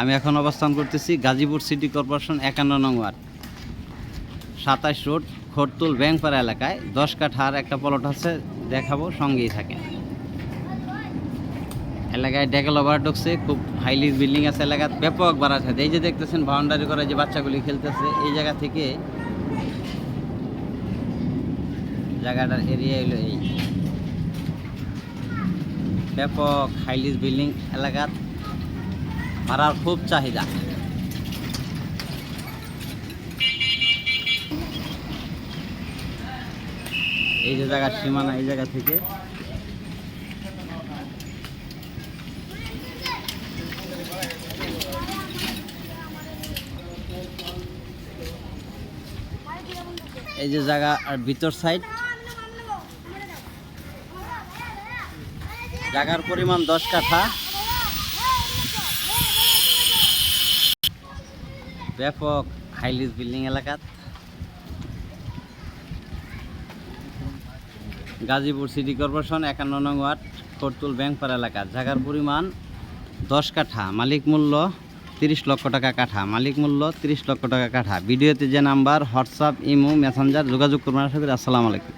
আমি এখন অবস্থান করতেছি গাজীপুর সিটি কর্পোরেশন একান্ন নং ওয়ার্ড। সাতাশ রোড, খরতুল, ব্যাংপাড়া এলাকায় দশ কাঠার একটা প্লট আছে, দেখাবো, সঙ্গেই থাকে এলাকায় ডেভেলপার ঢুকছে, খুব হাইলি বিল্ডিং আছে এলাকার ব্যাপক বাড়া আছে। এই যে দেখতেছেন বাউন্ডারি করে যে বাচ্চাগুলি খেলতেছে, এই জায়গা থেকে জায়গাটার এরিয়া হলো এই। ব্যাপক হাইলিস বিল্ডিং এলাকার ভাড়ার খুব চাহিদা। এই যে জায়গার সীমানা, এই জায়গা থেকে। এই যে জায়গা, আর ভিতর সাইড জায়গার পরিমাণ দশ কাঠা। ব্যাপক হাইলিস বিল্ডিং এলাকাত গাজীপুর সিটি কর্পোরেশন একান্ন নং ওয়ার্ড করতুল ব্যাংপাড়া এলাকা। জায়গার পরিমাণ দশ কাঠা, মালিক মূল্য তিরিশ লক্ষ টাকা কাঠা, মালিক মূল্য তিরিশ লক্ষ টাকা কাঠা। ভিডিওতে যে নাম্বার হোয়াটসঅ্যাপ ইমো মেসেঞ্জার যোগাযোগ করবেন আসসালামু আলাইকুম।